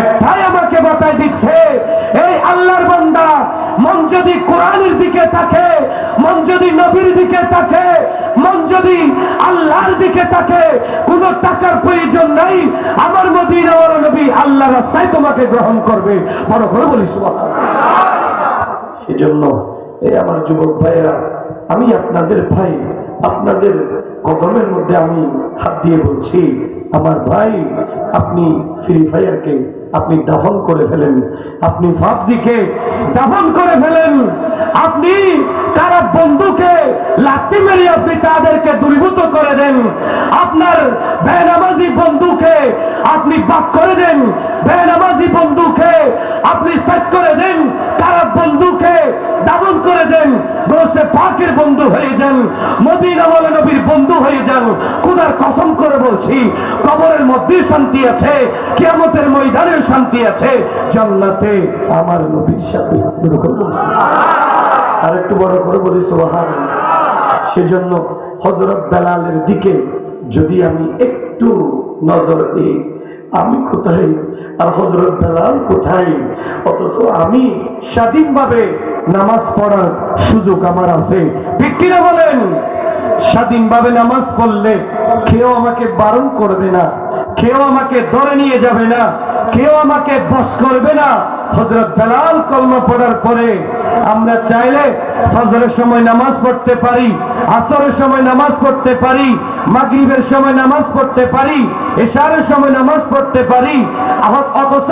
একটাই আমাকে বাতায় দিচ্ছে। এই আল্লাহর বান্দা, মন যদি কোরআনের দিকে থাকে, মন যদি নবীর দিকে থাকে, মন যদি আল্লাহর দিকে থাকে, কোনো টাকার প্রয়োজন নাই। আমার মদিনা ওর নবী আল্লাহ রাস্তায় তোমাকে গ্রহণ করবে। বড় করে বলিস সেজন্য এই আমার যুবক ভাইয়েরা, আমি আপনাদের ভাই, আপনাদের কদমের মধ্যে আমি হাত দিয়ে বলছি, আমার ভাই আপনি ফ্রি ফায়ারকে আপনি দাফন করে ফেলেন। আপনি ফাবজিকে দাফন করে ফেলেন। আপনি তারা বন্ধুকে লাঠি মেরে আপনি তাদেরকে দূরীভূত করে দেন। আপনার বেনামাজি বন্ধুকে আপনি বাক করে দেন। বেনামাজি বন্ধুকে আপনি সেট করে দেন তারা বন্ধুকে দাবন করে দেন বসে পাকের বন্ধু হয়ে যান, মদিনা ওয়ালা নবীর বন্ধু হয়ে যান। খুদার কসম করে বলছি, কবরের মধ্যে শান্তি আছে, কিয়ামতের ময়দানের শান্তি আছে, জান্নাতে আমার নবীর সাথে। আর একটু বড় করে বলি সোহান সেজন্য হজরত বেলালের দিকে যদি আমি একটু নজর দিই, আমি কোথায়? আর হজরত বেলাল কোথায়? অথচ আমি স্বাধীনভাবে নামাজ পড়ার সুযোগ আমার আছে। ঠিক কিনা বলেন? স্বাধীনভাবে নামাজ পড়লে কেউ আমাকে বারণ করবে না, কেউ আমাকে ধরে নিয়ে যাবে না, কেউ আমাকে বস করবে না। হজরত বেলাল কলমা পড়ার পরে আমরা চাইলে ফজরের সময় নামাজ পড়তে পারি, আসরের সময় নামাজ পড়তে পারি, মাগরিবের সময় নামাজ পড়তে পারি, এশারের সময় নামাজ পড়তে পারি। অথচ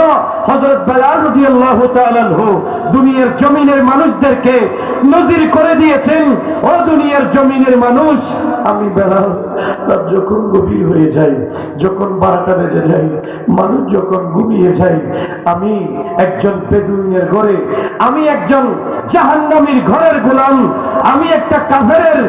হজরত বেলাল তাআলা আনহু দুনিয়ার জমিনের মানুষদেরকে নজির করে দিয়েছেন, ও দুনিয়ার জমিনের মানুষ আমি বেলাল রাত যখন গভীর হয়ে যাই, যখন বারোটা বেজে যাই মানুষ যখন ঘুমিয়ে যায়, আমি একজন বেদুইনের ঘরে, আমি একজন জাহান্নামীর ঘরের গোলাম, আমি একটা কাফেরের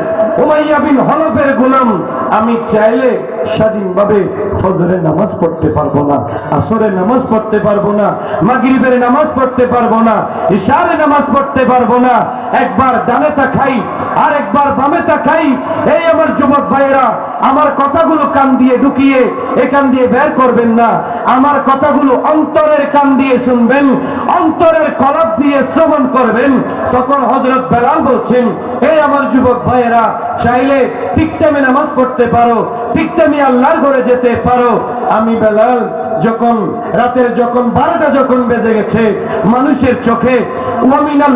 উমাইয়া বিন হলফের গোলাম, আমি চাইলে স্বাধীনভাবে ফজরের নামাজ পড়তে পারব না, আসরে নামাজ পড়তে পারব না, মাগরিবের নামাজ পড়তে পারব না ইশারে নামাজ পড়তে পারব না একবার ডানে তাকাই আর একবার বামে তাকাই। এই আমার যুবক ভাইয়েরা, আমার কথাগুলো কান দিয়ে ঢুকিয়ে এখান দিয়ে বের করবেন না। আমার কথাগুলো অন্তরের কান দিয়ে শুনবেন, অন্তরের কলাপ দিয়ে শ্রবণ করবেন। তখন হজরত বেলাল বলছেন এই আমার যুবক ভাইয়েরা, চাইলে টিকটামে নামাজ পড়তে পারো টিকটামে আল্লাহর ঘরে যেতে পারো। আমি বেলাল যখন, রাতের যখন বারোটা যখন বেজে গেছে, মানুষের চোখে, ওয়ামিনাল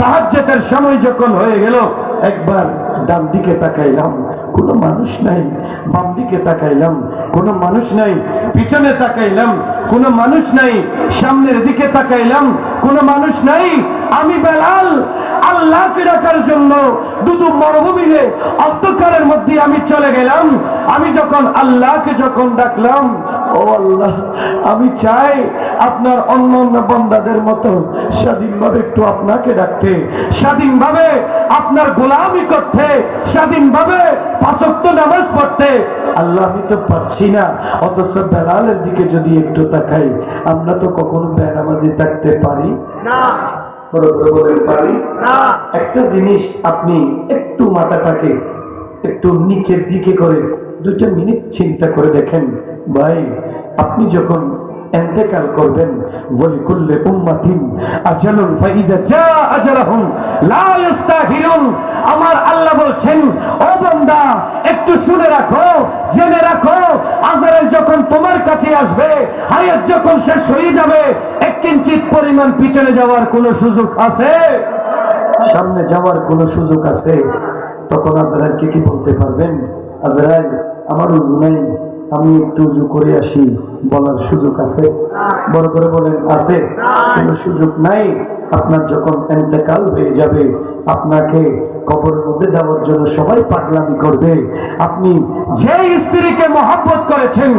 তাহাজ্জুদের সময় যখন হয়ে গেল, একবার ডান দিকে তাকাইলাম, কোনো মানুষ নাই, বাম দিকে তাকাইলাম, কোনো মানুষ নাই, পিছনে তাকাইলাম, কোনো মানুষ নাই, সামনের দিকে তাকাইলাম, কোনো মানুষ নাই, আমি বেলাল আল্লাহকে ডাকার জন্য দুদু মরুভূমিতে অন্ধকারের মধ্যে আমি চলে গেলাম। আমি যখন আল্লাহকে যখন ডাকলাম, ও আল্লাহ, আমি চাই আপনার অন্য অন্য বন্দাদের মতো স্বাধীনভাবে একটু আপনাকে ডাকতে। স্বাধীনভাবে আপনার গোলামি করতে, স্বাধীনভাবে পাঁচক্ত নামাজ পড়তে। আল্লাহ, আমি তো পাচ্ছি না। অথচ বেলালের দিকে যদি একটু তাকাই, আমরা তো কখনো বেনামাজি থাকতে পারি? না। বড় করে বলতে পারি একটা জিনিস আপনি একটু মাথাটাকে একটু নিচের দিকে করে দুইটা মিনিট চিন্তা করে দেখেন। ভাই আপনি যখন এন্তেকাল করবেন বলি করলে উম্মাতিন আজালুন ফাইদা যা আজালাহুম লা আমার আল্লাহ বলছেন ও বান্দা একটু শুনে রাখো জেনে রাখো আজারাইল যখন তোমার কাছে আসবে হায়াত যখন শেষ হয়ে যাবে এক কিঞ্চিত পরিমাণ পিছনে যাওয়ার কোনো সুযোগ আছে? সামনে যাওয়ার কোনো সুযোগ আছে? তখন আজরাইলকে কি বলতে পারবেন? আজরাইল আমার উজু নাই আমি একটু উজু করে আসি। বলার সুযোগ আছে? বড় করে বলেন আছে। কোনো সুযোগ নাই? আপনার যখন এন্তেকাল হয়ে যাবে আপনাকে কবরের মধ্যে যাওয়ার জন্য সবাই পাগলামি করবে। আপনি যে স্ত্রীকে মহাব্বত করেছেন,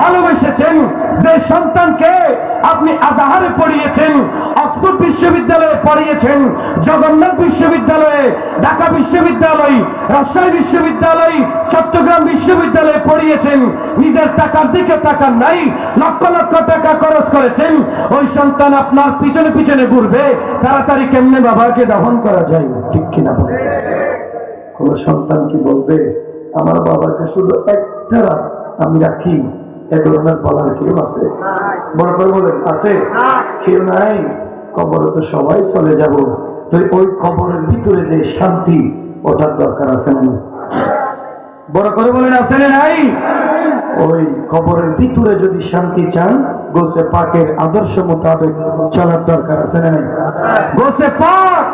ভালোবেসেছেন, যে সন্তানকে আপনি আজাহারে পড়িয়েছেন, অক্সফোর্ড বিশ্ববিদ্যালয়ে পড়িয়েছেন, জগন্নাথ বিশ্ববিদ্যালয়ে, ঢাকা বিশ্ববিদ্যালয়, রাজশাহী বিশ্ববিদ্যালয়, চট্টগ্রাম বিশ্ববিদ্যালয়ে পড়িয়েছেন, নিজের টাকার দিকে টাকা নাই, লক্ষ লক্ষ টাকা খরচ করেছেন, ওই সন্তান আপনার পিছনে পিছনে ঘুরবে, তাড়াতাড়ি কেমনে বাবাকে দহন করা যায়? ঠিক কিনা বলে কোন সন্তান কি বলবে? আমার বাবাকে শুধু একটা আমি রাখি। এ ধরনের বলার কেউ আছে? বড় করে বলেন, আছে? কেউ নাই? তো সবাই চলে যাব। তো ওই কবরের ভিতরে যে শান্তি, ওটার দরকার আছে না বড় করে বলেন, আছে নাই? ওই ভিতরে যদি শান্তি চান, গোসে পাকের আদর্শ মোতাবেক চলার দরকার আছে না গোসে পাক!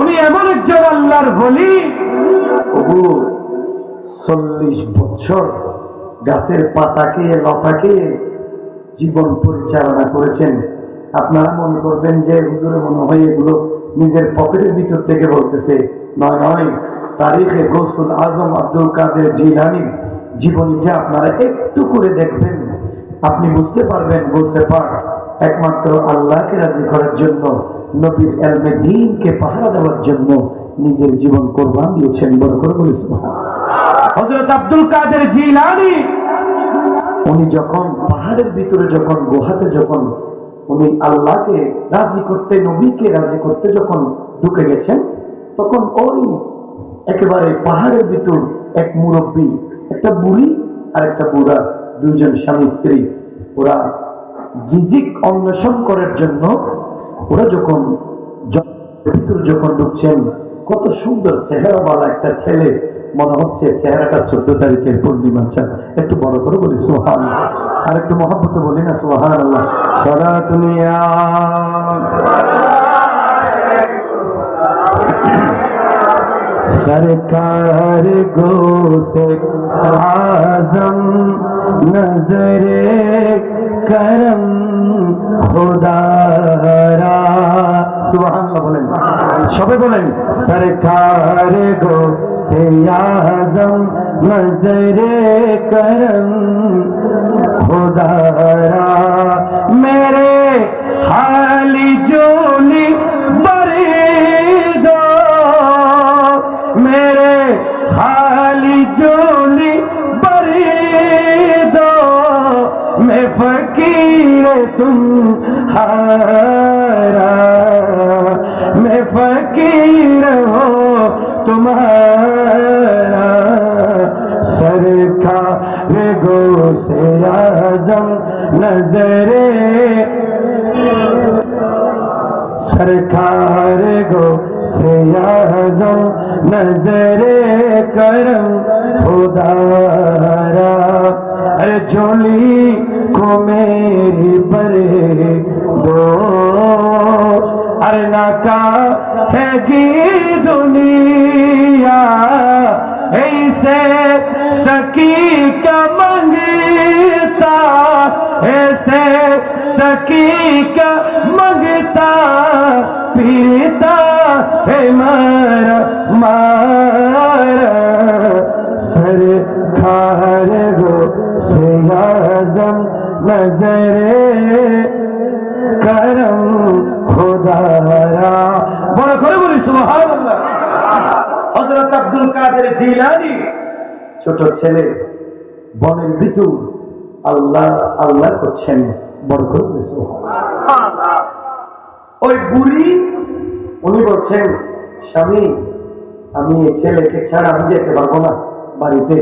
উনি এমন একজন আল্লাহর বলি। চল্লিশ বছর গাছের পাতাকে লতাকে জীবন পরিচালনা করেছেন। আপনারা মনে করবেন যে হুজুরে মনে হয় এগুলো নিজের পকেটের ভিতর থেকে বলতেছে। নয় নয়, তারিখে গৌসুল আজম আব্দুল কাদের জিলানির জীবনীটা আপনারা একটু করে দেখবেন। আপনি বুঝতে পারবেন গৌসে পাক একমাত্র আল্লাহকে রাজি করার জন্য নবীর এলমে দিনকে পাহারা দেওয়ার জন্য নিজের জীবন কোরবান দিয়েছেন বড় করে বলেছেন হজরত আব্দুল কাদের জিলানি, উনি যখন পাহাড়ের ভিতরে যখন, গুহাতে যখন উনি আল্লাহকে রাজি করতে, নবীকে রাজি করতে যখন ঢুকে গেছেন, তখন ওই একেবারে পাহাড়ের ভিতর এক মুরব্বী, একটা বুড়ি আর একটা বুড়া, দুইজন স্বামী স্ত্রী, ওরা জিজিক অন্বেষণ করার জন্য ওরা যখন ভিতর যখন ঢুকছেন, কত সুন্দর চেহারা বলা একটা ছেলে, মনে হচ্ছে চেহারাটা চোদ্দ তারিখের পূর্ণিমা চান একটু বড় করে বলি সোহান আর একটু মহাব্বতে বলি না সোহান সারা দুনিয়া سرکار گو سے করম খুদারা। সুবহানাল্লাহ বলেন। সবাই বলেন সরকার গো সে আজম নজরে করম খুদারা। अरे झोली को मेरी बरे दो अरे नाका है की दुनिया ऐसे सकी का मंगता ऐसे सकी का मंगता पीता है मारा मारा आजम नजरे करम खुदारा বড় করে বলি সুবহানাল্লাহ হযরত আব্দুল কাদের জিলানী ছোট ছেলে বনের ভিতর আল্লাহ আল্লাহ করছেন বড় করে বলি সুবহানাল্লাহ ওই বুড়ি উনি বলছেন স্বামী আমি এই ছেলেকে ছাড়া আমি যেতে পারবো না বাড়িতে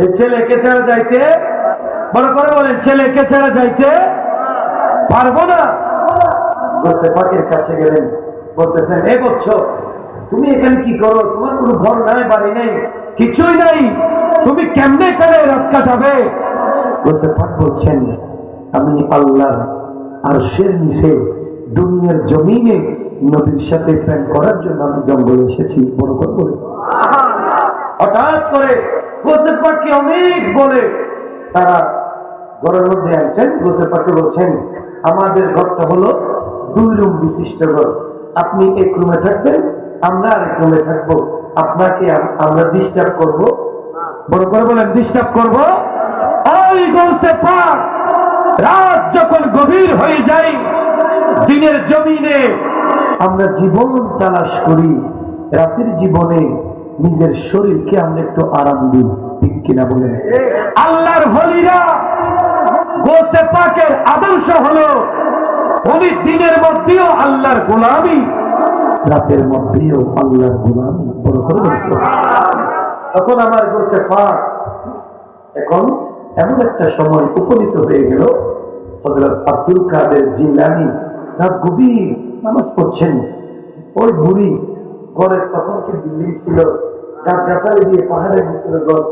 এই ছেলেকে ছাড়া যাইতে বড় করে বলেন, ছেলেকে ছাড়া যাইতে পারব না। পাকের কাছে গেলেন। বলতেছেন, এ বলছ তুমি এখানে কি করো? তোমার কোনো ঘর নাই, বাড়ি নেই, কিছুই নাই। তুমি কেমনে করে রাত কাটাবে? পাক বলছেন, আমি আল্লাহ আর শের নিচে দুনিয়ার জমিনে নবীর সাথে প্রেম করার জন্য আমি জঙ্গলে এসেছি, বড় করে বলেছি। হঠাৎ করে গোসের পাককে অনেক বলে তারা ঘরের মধ্যে আসছেন গোসের পাককে বলছেন, আমাদের ঘরটা হলো দুই রুম বিশিষ্ট ঘর। আপনি এক রুমে থাকবেন, আমরা আরেক রুমে থাকব। আপনাকে আমরা ডিস্টার্ব করব। বড় করে বলেন ডিস্টার্ব করব? গৌসে পাক রাত যখন গভীর হয়ে যায়, দিনের জমিনে আমরা জীবন তালাশ করি। রাতের জীবনে নিজের শরীরকে আমরা একটু আরাম দিই, ঠিক কিনা বলেন আল্লাহর হলিরা গোসে পাকের আদর্শ হলো উনি দিনের মধ্যেও আল্লাহর গোলামি, রাতের মধ্যেও আল্লাহর গোলামি বড় করে তখন আমার গোসে পাক এখন এমন একটা সময় উপনীত হয়ে গেল হজরত আব্দুল কাদের জিলানি রাত গভীর নামাজ পড়ছেন। ওই বুড়ি ঘরের তখন কি বিল্ডিং ছিল গাছ গাছালি দিয়ে পাহাড়ের ভিতরে ঘর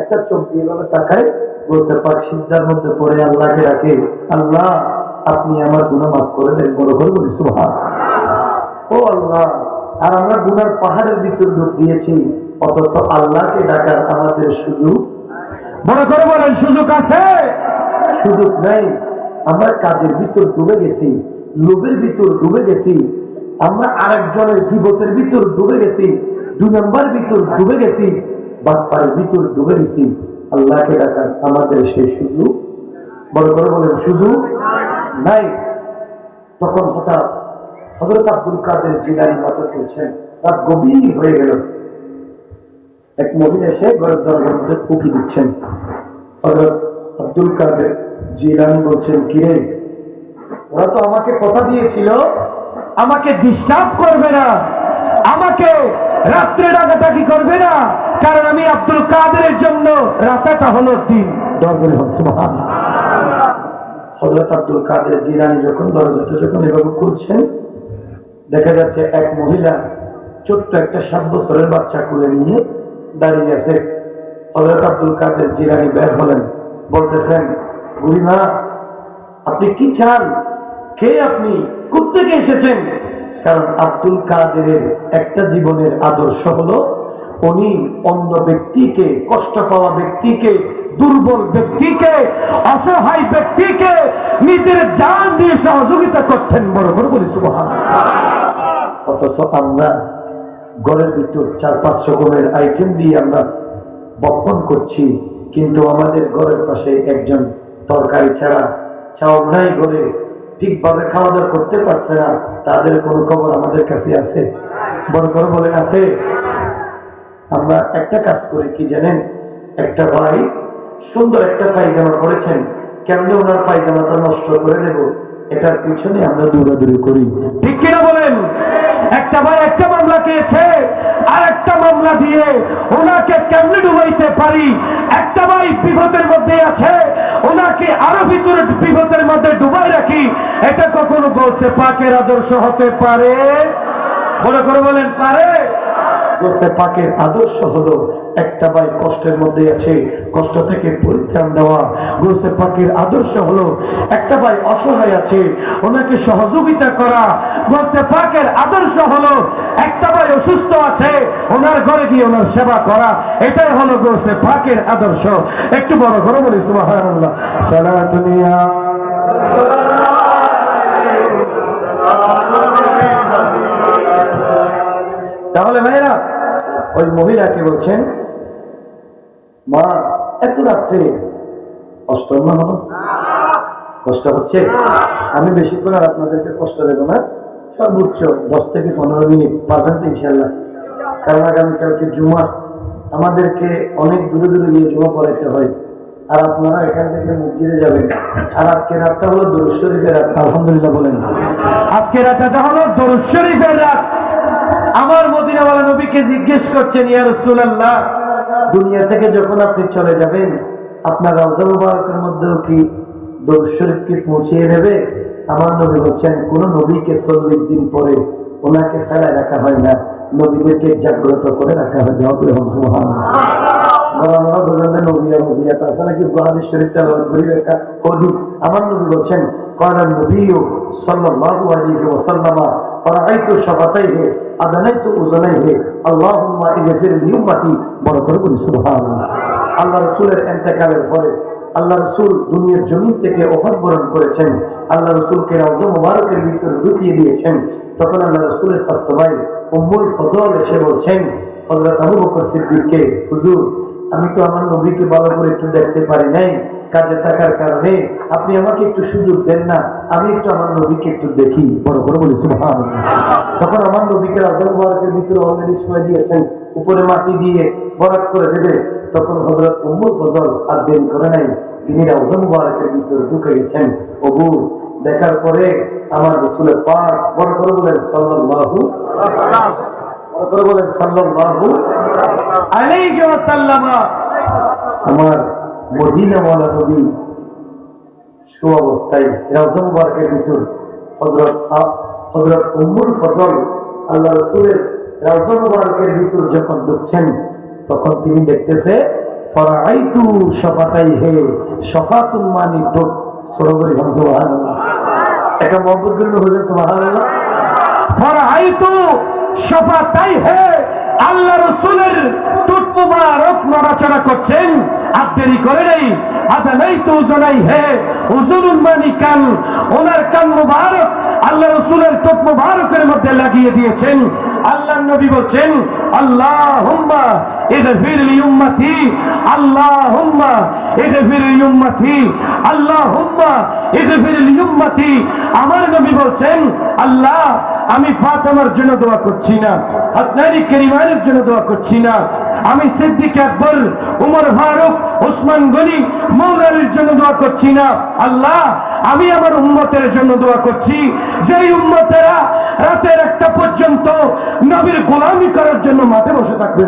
একটা চোখ দিয়ে গেল তাকায় বলতে পাক সিজদার মধ্যে পড়ে আল্লাহকে রাখে। আল্লাহ আপনি আমার গুণা মাফ করে দেন বড় করে বলি সুহান ও আল্লাহ আর আমরা গুনার পাহাড়ের ভিতর ঢুক দিয়েছি অথচ আল্লাহকে ডাকার আমাদের সুযোগ বড় করে বলেন সুযোগ আছে। সুযোগ নাই। আমরা কাজের ভিতর ডুবে গেছি লোভের ভিতর ডুবে গেছি আমরা আরেকজনের বিপদের ভিতর ডুবে গেছি, দুই নম্বর ভিতর ডুবে গেছি, বাপ্পার ভিতর ডুবে গেছি। আল্লাহকে ডাকার আমাদের সেই সুযোগ, বড় করে বলেন, সুযোগ নাই। তখন হঠাৎ হজরত আব্দুল কাদের মাথা তুলছেন রাত গভীর হয়ে গেল। এক মহিলা এসে ঘরের দরজার দিচ্ছেন। হজরত আব্দুল কাদের জিলানি বলছেন, কিরে, ওরা তো আমাকে কথা দিয়েছিল আমাকে ডিস্টার্ব করবে না। আমাকে রাত্রে ডাকাটাকি করবে না। কারণ আমি আব্দুল কাদের জন্য রাতাটা হলো দিন। হজরত আব্দুল কাদের জিলানি যখন দরজাটা যখন এভাবে খুলছেন, দেখা যাচ্ছে এক মহিলা ছোট্ট একটা সাত বছরের বাচ্চা কুলে নিয়ে দাঁড়িয়ে আছে। হজরত আব্দুল কাদের জিলানি বের হলেন, বলতেছেন, বুড়িমা, আপনি কি চান? কে আপনি কোথেকে এসেছেন? কারণ আব্দুল কাদেরের একটা জীবনের আদর্শ হলো, উনি অন্য ব্যক্তিকে, কষ্ট পাওয়া ব্যক্তিকে, দুর্বল ব্যক্তিকে, অসহায় ব্যক্তিকে নিজের জান দিয়ে সহযোগিতা করতেন, বড় বড় বলি সুবহান অথচ আমরা ঘরের ভিতর চার, পাঁচ রকমের আইটেম দিয়ে আমরা বপন করছি, কিন্তু আমাদের ঘরের পাশে একজন তরকারি ছাড়া চাউল নাই ঘরে ঠিকভাবে খাওয়া দাওয়া করতে পারছে না, তাদের কোনো খবর আমাদের কাছে আছে? বড় করে বলেন, আছে। আমরা একটা কাজ করি, কি জানেন? একটা ভাই সুন্দর একটা পায়জামা পরেছেন। কেমনে ওনার পায়জামাটা নষ্ট করে দেব এটার পিছনে আমরা দৌড়াদৌড়ি করি। ঠিক কিনা বলেন? একটা ভাই একটা মামলা খেয়েছে আর একটা মামলা দিয়ে ওনাকে কেমনে ডুবাইতে পারি? একটা ভাই বিপদের মধ্যে আছে। ওনাকে আরও ভিতরে বিপদের মধ্যে ডুবাই রাখি। এটা কখনো বলছে পাকের আদর্শ হতে পারে? বলে করে বলেন, পারে? গোসে পাকের আদর্শ হলো একটা ভাই কষ্টের মধ্যে আছে, কষ্ট থেকে পরিত্রাণ দেওয়া। গোসে পাকের আদর্শ হলো একটা ভাই অসহায় আছে, ওনাকে সহযোগিতা করা। গোসে পাকের আদর্শ হলো একটা ভাই অসুস্থ আছে, ওনার ঘরে গিয়ে ওনার সেবা করা। এটাই হলো গোসে পাকের আদর্শ। একটু বড় করে বলি, সুবহানাল্লাহ। সালাতুনিয়া তাহলে ভাইরা ওই মহিলাকে বলছেন মা এত রাত্রে কষ্ট না হলো কষ্ট হচ্ছে। আমি বেশিক্ষণ আর আপনাদেরকে কষ্ট দেব না। সর্বোচ্চ দশ থেকে পনেরো মিনিট পাবেন তো ইনশাল্লাহ কারণ আগামীকালকে জুমা। আমাদেরকে অনেক দূরে দূরে গিয়ে জুমা পড়াইতে হয়। আর আপনারা এখান থেকে মসজিদে যাবেন। আর আজকে রাতটা হলো দরুদ শরীফের রাত। আলহামদুলিল্লাহ বলেন। আজকে রাতটা হলো দরুদ শরীফের রাত। আমার মদিনাওয়ালা নবীকে জিজ্ঞেস করছেন ইয়ার সুল্লাহ দুনিয়া থেকে যখন আপনি চলে যাবেন, আপনার রাজা মুবারকের মধ্যেও কি দৌড় পৌঁছিয়ে দেবে? আমার নবী বলছেন, কোন নবীকে চল্লিশ দিন পরে ওনাকে ফেলায় রাখা হয় না, নবীদেরকে জাগ্রত করে রাখা হয় আমার নবী বলছেন, করান নবী ও সাল্লাহ আলী ওসাল্লামা صلى الله عليه وسلم فرأيت شفتيه أدنيت أذنيه اللهم اغفر لأمتي বড় করে বলি সুবহানাল্লাহ আল্লাহ রসুলের এন্তেকালের পরে আল্লাহ রসুল দুনিয়ার জমিন থেকে অফার বরণ করেছেন আল্লাহ রসুলকে রাজা মুবারকের ভিতরে ঢুকিয়ে দিয়েছেন তখন আল্লাহ রসুলের স্বাস্থ্য ভাই উম্মুল ফজল এসে বলছেন হজরত আবু বকর সিদ্দিককে হুজুর আমি তো আমার নবীকে ভালো করে একটু দেখতে পারি নাই কাজে থাকার কারণে আপনি আমাকে একটু সুযোগ দেন না, আমি একটু আমার নবীকে একটু দেখি। বড় বড় বলি সুবহান তখন আমার নবীকে মুবারকের ভিতরে অলরেডি সময় দিয়েছেন, উপরে মাটি দিয়ে বরাদ করে দেবে। তখন হজরত উম্মুল ফজল আর দেরি করে নাই, তিনি রাজা মুবারকের ভিতরে ঢুকে গেছেন। অবু দেখার পরে আমার রসুলের পাক, বড় করে বলেন, সাল্লাল্লাহু বড় করে বলেন, সাল্লাল্লাহু আলাইহি ওয়াসাল্লাম। আমার মদিনাওয়ালা নবী সুঅবস্থায় রাজা মুবারকের ভিতর হজরত হজরত উম্মুল ফজল, আল্লাহ রসুলের রাজা মুবারকের ভিতর যখন ঢুকছেন তখন তিনি দেখতেছে ফরাইতু সফাতাই হে সফাতুল মানি ঢুক। সরবরি সুবহান একটা মহব্বত হলে সুবহান ফরহাইতু শফাতাই হে আল্লাহ রসুলের টুট মুবারক নড়াচড়া করছেন। আর দেরি করে নেই আদা নেই তো উজনাই হে উজুরুল মানি কান ওনার কান মুবারক আল্লাহ রসুলের টুট মুবারকের মধ্যে লাগিয়ে দিয়েছেন আল্লাহ নবী বলছেন আল্লাহ হুম্মা اغفر لأمتي اللهم اغفر لأمتي اللهم اغفر لأمتي আমার নবী বলছেন আল্লাহ আমি ফাতেমার জন্য দোয়া করছি না হাসনানি কেরিমানের জন্য দোয়া করছি না আমি সিদ্দিক আকবর উমর ফারুক ওসমান গনি মৌলানের জন্য দোয়া করছি না। আল্লাহ আমি আমার উন্মতের জন্য দোয়া করছি। যেই উন্মতেরা রাতের একটা পর্যন্ত নবীর গোলামি করার জন্য মাঠে বসে থাকবে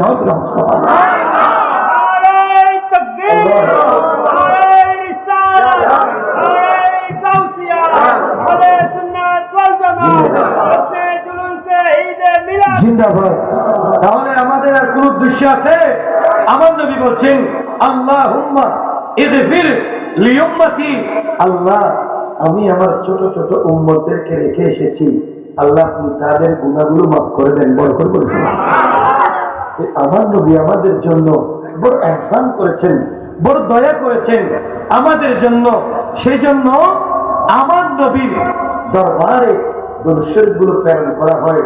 জিন্দাবাদ। তাহলে আমাদের আর কোন উদ্দেশ্য আছে? আমার নবী বলছেন আল্লাহ আল্লাহ, আমি আমার ছোট ছোট উম্মতদেরকে রেখে এসেছি। আল্লাহ, আপনি তাদের গুণাগুলো মাফ করে দেন বড় করে করেছেন আমার নবী আমাদের জন্য বড় এহসান করেছেন, বড় দয়া করেছেন। আমাদের জন্য, সেই জন্য আমার নবীর দরবারে দরুদগুলো প্রেরণ করা হয়।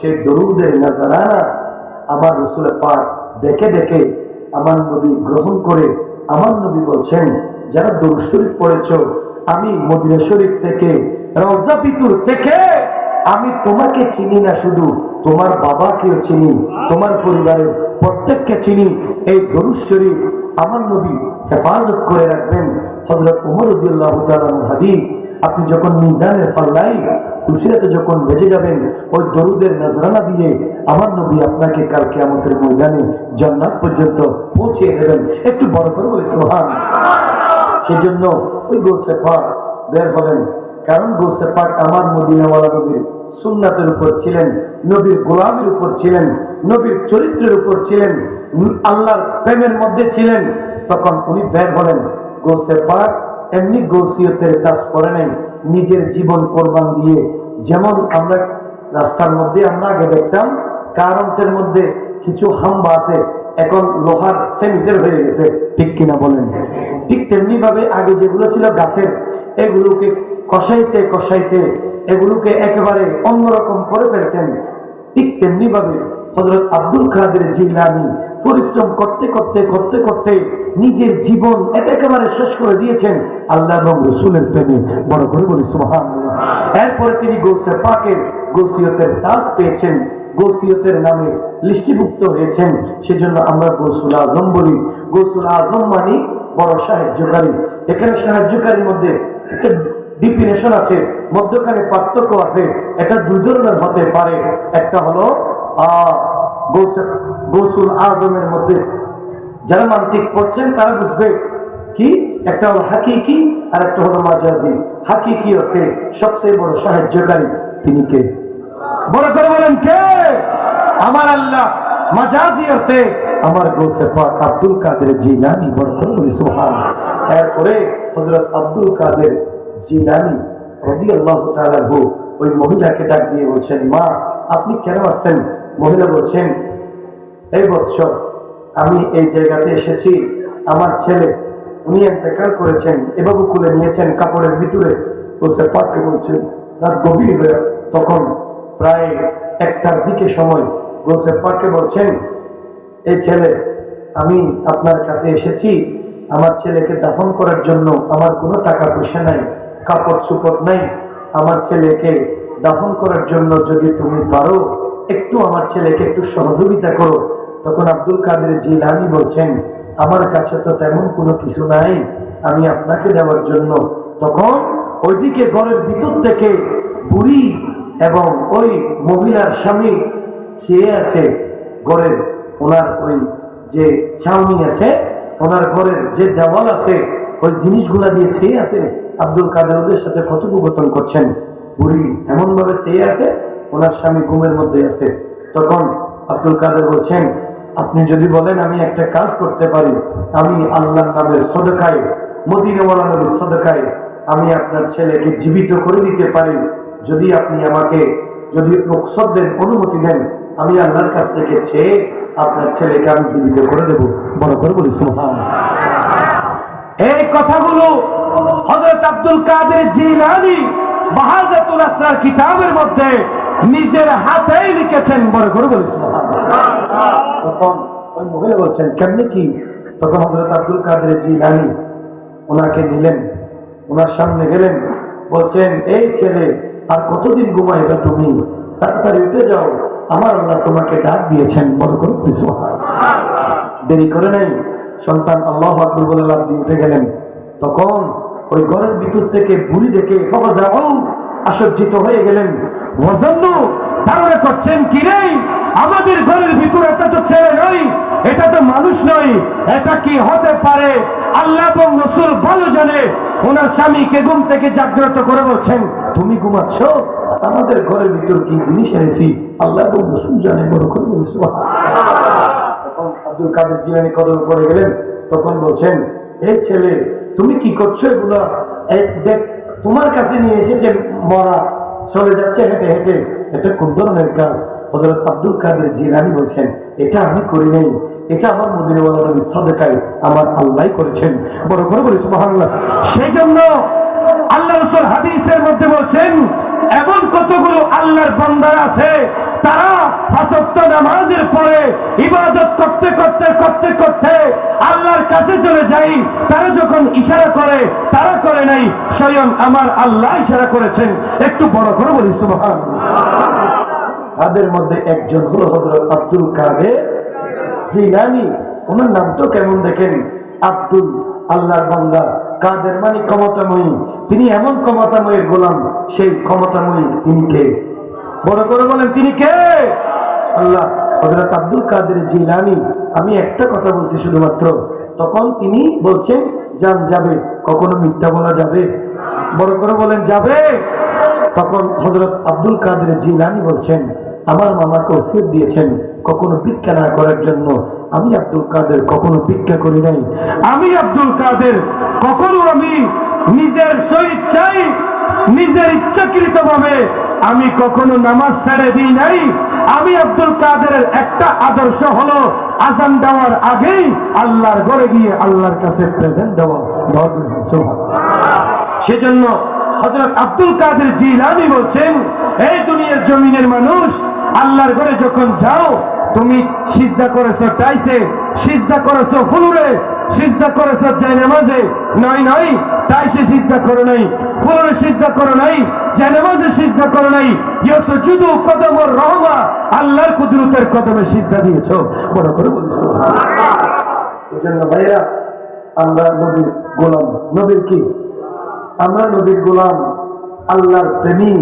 সেই দরুদের নাজারানা আমার রসুল পাক দেখে দেখে আমার নবী গ্রহণ করে আমার নবী বলছেন, যারা দরুদ শরীফ পড়েছ, আমি মদিনা শরীফ থেকে, রওজা পিতুর থেকে, আমি তোমাকে চিনি না শুধু, তোমার বাবাকেও চিনি, তোমার পরিবারের প্রত্যেককে চিনি। এই দরুদ শরীফ আমার নবী হেফাজত করে রাখবেন। হজরত উমর উদ্দুল্লাহ হাদিস, আপনি যখন মিজানের পাল্লাই খুশিরাতে যখন বেজে যাবেন, ওই দরুদের নজরানা দিয়ে আমার নবী আপনাকে কালকে আমাদের ময়দানে জান্নাত পর্যন্ত পৌঁছে দেবেন। একটু বড় করে বলে সোহান সেই জন্য ওই গোসে পাক বের হলেন। কারণ গোসে পাক আমার মদিনাওয়ালা নবীর সুন্নাতের উপর ছিলেন, নবীর গোলামের উপর ছিলেন, নবীর চরিত্রের উপর ছিলেন, আল্লাহর প্রেমের মধ্যে ছিলেন। তখন উনি বের হলেন। গোসে পাক এমনি গৌসিয়তের কাজ করে নাই নিজের জীবন কোরবান দিয়ে, যেমন আমরা রাস্তার মধ্যে, আমরা আগে দেখতাম কারণের মধ্যে কিছু হাম্বা আছে, এখন লোহার সেমিটের হয়ে গেছে, ঠিক কিনা বলেন? ঠিক তেমনি ভাবে আগে যেগুলো ছিল গাছের, এগুলোকে কষাইতে কষাইতে, এগুলোকে একেবারে অন্যরকম করে ফেলতেন। ঠিক তেমনি ভাবে হজরত আব্দুল কাদের জিলানি পরিশ্রম করতে করতে করতে করতে নিজের জীবন এটা একেবারে শেষ করে দিয়েছেন আল্লাহ এবং রসুলের প্রেমে। বড় করে বলি সুহান এরপরে তিনি গৌসে পাকের গৌসিয়তের তাজ পেয়েছেন, গৌসিয়তের নামে লিস্টিভুক্ত হয়েছেন। সেজন্য আমরা গৌসুল আজম বলি। গৌসুল আজম মানে বড় সাহায্যকারী। এখানে সাহায্যকারীর মধ্যে একটা ডিফিনেশন আছে, মধ্যখানে পার্থক্য আছে। এটা দুই ধরনের হতে পারে। একটা হলো, আহ গৌসুল আজমের মধ্যে যারা মান্তিক পড়ছেন তারা বুঝবে কি? একটা হলো হাকিকি আর একটা হলো মাজাজি। হাকিকি অর্থে সবচেয়ে বড় সাহায্যকারী তিনি কে? বড় করে বলেন কে? আমার আল্লাহ। মাজাজি অর্থে আমার গোসে পাক আব্দুল কাদের জিলানি, বড় করে বলি সুবহান এরপরে হযরত আব্দুল কাদের জিলানি রাদিয়াল্লাহু তাআলা হু ওই মহিলাকে ডাক দিয়ে বলছেন, মা, আপনি কেন আসছেন? মহিলা বলছেন, এই বৎসর আমি এই জায়গাতে এসেছি, আমার ছেলে, উনি ইন্তেকাল করেছেন এভাবে খুলে নিয়েছেন কাপড়ের ভিতরে। গোসে পাককে বলছেন, রাত গভীর হয়ে তখন প্রায় একটার দিকে সময়। গোসে পাককে বলছেন, এই ছেলে, আমি আপনার কাছে এসেছি, আমার ছেলেকে দাফন করার জন্য আমার কোনো টাকা পয়সা নাই কাপড় চুপড় নাই। আমার ছেলেকে দাফন করার জন্য যদি তুমি পারো একটু আমার ছেলেকে একটু সহযোগিতা করো। তখন আব্দুল কাদের জিলানি বলছেন, আমার কাছে তো তেমন কোনো কিছু নাই, আমি আপনাকে দেওয়ার জন্য। তখন ওইদিকে ঘরের ভিতর থেকে বুড়ি এবং ওই মহিলার স্বামী চেয়ে আছে ঘরের, ওনার ওই যে ছাউনি আছে, ওনার ঘরের যে দেওয়াল আছে, ওই জিনিসগুলা দিয়ে চেয়ে আছে। আব্দুল কাদের ওদের সাথে কথোপকথন করছেন। বুড়ি এমন ভাবে চেয়ে আছে, ওনার স্বামী ঘুমের মধ্যে আছে। তখন আব্দুল কাদের বলছেন, আপনি যদি বলেন আমি একটা কাজ করতে পারি, আমি আল্লাহ নামের সদকায়, মদিনাওয়ালা নবীর সদকায়, আমি আপনার ছেলেকে জীবিত করে দিতে পারি। যদি আপনি আমাকে, যদি রুখসত দেন, অনুমতি দেন, আমি আল্লাহর কাছ থেকে চেয়ে আপনার ছেলেকে আমি জীবিত করে দেবো। বড় করে বলি এই কথাগুলো হযরত আব্দুল কাদের জিলানী বাহাজাতুল আসরার কিতাবের মধ্যে নিজের হাতেই লিখেছেন বড় করে বলি। সুবহানাল্লাহ। তখন ওই মহিলা বলছেন, কেমনি কি? তখন হজরত আব্দুল কাদের জিলানি ওনাকে নিলেন, ওনার সামনে গেলেন, বলছেন, এই ছেলে, আর কতদিন ঘুমাইবে তুমি? তাড়াতাড়ি উঠে যাও, আমার আল্লাহ তোমাকে ডাক দিয়েছেন বড় করে দেরি করে নাই, সন্তান আল্লাহ আকবর বলে লাভ দিয়ে উঠে গেলেন। তখন ওই ঘরের ভিতর থেকে বুড়ি দেখে আশ্চর্যিত হয়ে গেলেন। ধারণা করছেন কি রে আমাদের ঘরের ভিতরে এটা তো ছেলে নয় এটা তো মানুষ নয় এটা কি হতে পারে? আল্লাহ রসুল ভালো জানে, ওনার স্বামীকে ঘুম থেকে জাগ্রত করে বলছেন, তুমি ঘুমাচ্ছ? আমাদের ঘরের ভিতর কি জিনিস এনেছি? আল্লাহ এবং রসুল জানে, বড় করে বলি, সুবহানাল্লাহ। তখন আব্দুল কাদের জিলানি কদম পড়ে গেলেন, তখন বলছেন এই ছেলে তুমি কি করছ এগুলো? দেখ, তোমার কাছে নিয়ে এসেছে মরা চলে যাচ্ছে হেঁটে হেঁটে, এটা কোন ধরনের কাজ? হজরত আব্দুল কাদের জিলানি বলছেন, এটা আমি করি নাই। এটা আমার মদিনাওয়ালা নবী সদকায় আমার আল্লাহ করেছেন। বড় করে বলি, সুবহানাল্লাহ। সেই জন্য আল্লাহ হাদিসের মধ্যে বলছেন, এমন কতগুলো আল্লাহর বান্দার আছে তারা ফাঁসত্ব নামাজের পরে ইবাদত করতে করতে করতে করতে আল্লাহর কাছে চলে যাই, তারা যখন ইশারা করে, তারা করে নাই, স্বয়ং আমার আল্লাহ ইশারা করেছেন। একটু বড় করে বলি সুবহান তাদের মধ্যে একজন হলো হজরত আব্দুল কাদের জিলানি। ওনার নাম তো কেমন দেখেন? আব্দুল, আল্লাহর বান্দা। কাদের মানে ক্ষমতাময়ী। তিনি এমন ক্ষমতাময়ের গোলাম, সেই ক্ষমতাময়ী তিনি কে বড় করে বলেন, তিনি কে? আল্লাহ হজরত আব্দুল কাদের জিলানি। আমি একটা কথা বলছি শুধুমাত্র। তখন তিনি বলছেন, যান, যাবে। কখনো মিথ্যা বলা যাবে? বড় করে বলেন, যাবে। তখন হজরত আব্দুল কাদের জিলানি বলছেন, আমার মামাকে ওসিয়ত দিয়েছেন, কখনো ভিক্ষা না করার জন্য। আমি আব্দুল কাদের কখনো ভিক্ষা করি নাই। আমি আব্দুল কাদের কখনো আমি নিজের স্বইচ্ছাই নিজের ইচ্ছাকৃত ভাবে আমি কখনো নামাজ ছেড়ে দিই নাই। আমি আব্দুল কাদেরের একটা আদর্শ হলো আজান দেওয়ার আগেই আল্লাহর ঘরে গিয়ে আল্লাহর কাছে প্রেজেন্ট দেওয়া। সেজন্য হজরত আব্দুল কাদের জিলানি বলছেন এই দুনিয়ার জমিনের মানুষ, আল্লাহর ঘরে যখন যাও, তুমি সিজদা করেছ টাইসে, সিজদা করেছ ফুলুরে সিজদা করেছ জায়নামাজে নয় নয় টাইসে সিজদা করো নাই। ফুলুরে সিজদা করো নাই। জায়নামাজে সিজদা করো নাই। ইয়সো জুদু কদম রহমা। আল্লাহর কুদরতের কদমে সিজদা দিয়েছ। বড় করে বলছো এই জন্য ভাইরা, আমরা নবীর গোলাম। নবীর কি? আমরা নবীর গোলাম, আল্লাহর প্রেমী।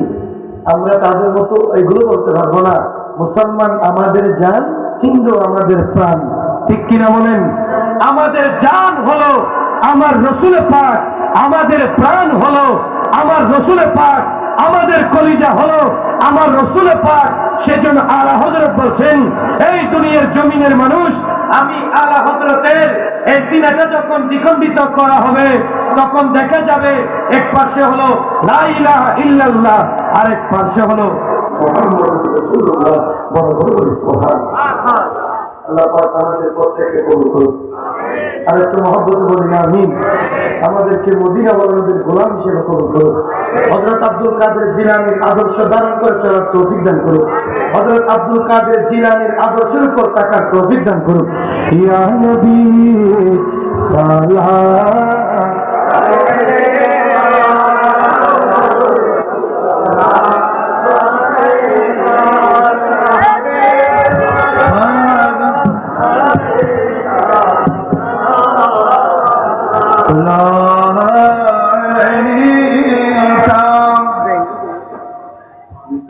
আমরা তাদের মতো এগুলো বলতে পারব না। মুসলমান আমাদের জান, হিন্দু আমাদের প্রাণ। ঠিক কিনা বলেন? আমাদের জান হলো আমার রসুলে পাক, আমাদের প্রাণ হলো আমার রসুলে পাক, আমাদের কলিজা হলো আমার রসুলে পাক। সেজন্য আলা হজরত বলছেন, এই দুনিয়ার জমিনের মানুষ, আমি আলা হজরতের এই সিনাটা যখন দ্বিখণ্ডিত করা হবে, তখন দেখা যাবে এক পাশে হলো ইল্লাল্লাহ, আরেক পাশে হলো মুহাম্মদ রাসূলুল্লাহ বড় বড় আল্লাহ পাক আমাদের প্রত্যেককে কবুল করুন আর একটু মহব্বত বলি আমিন। আমাদেরকে মদিনা বলনদের গোলাম হিসেবে কবুল করুন হজরত আব্দুল কাদের জিলানির আদর্শ ধারণ করে চলার তৌফিক দান করুন হজরত আব্দুল কাদের জিলানির আদর্শের উপর তাকার তৌফিক দান করুন ইয়া নবী সালাম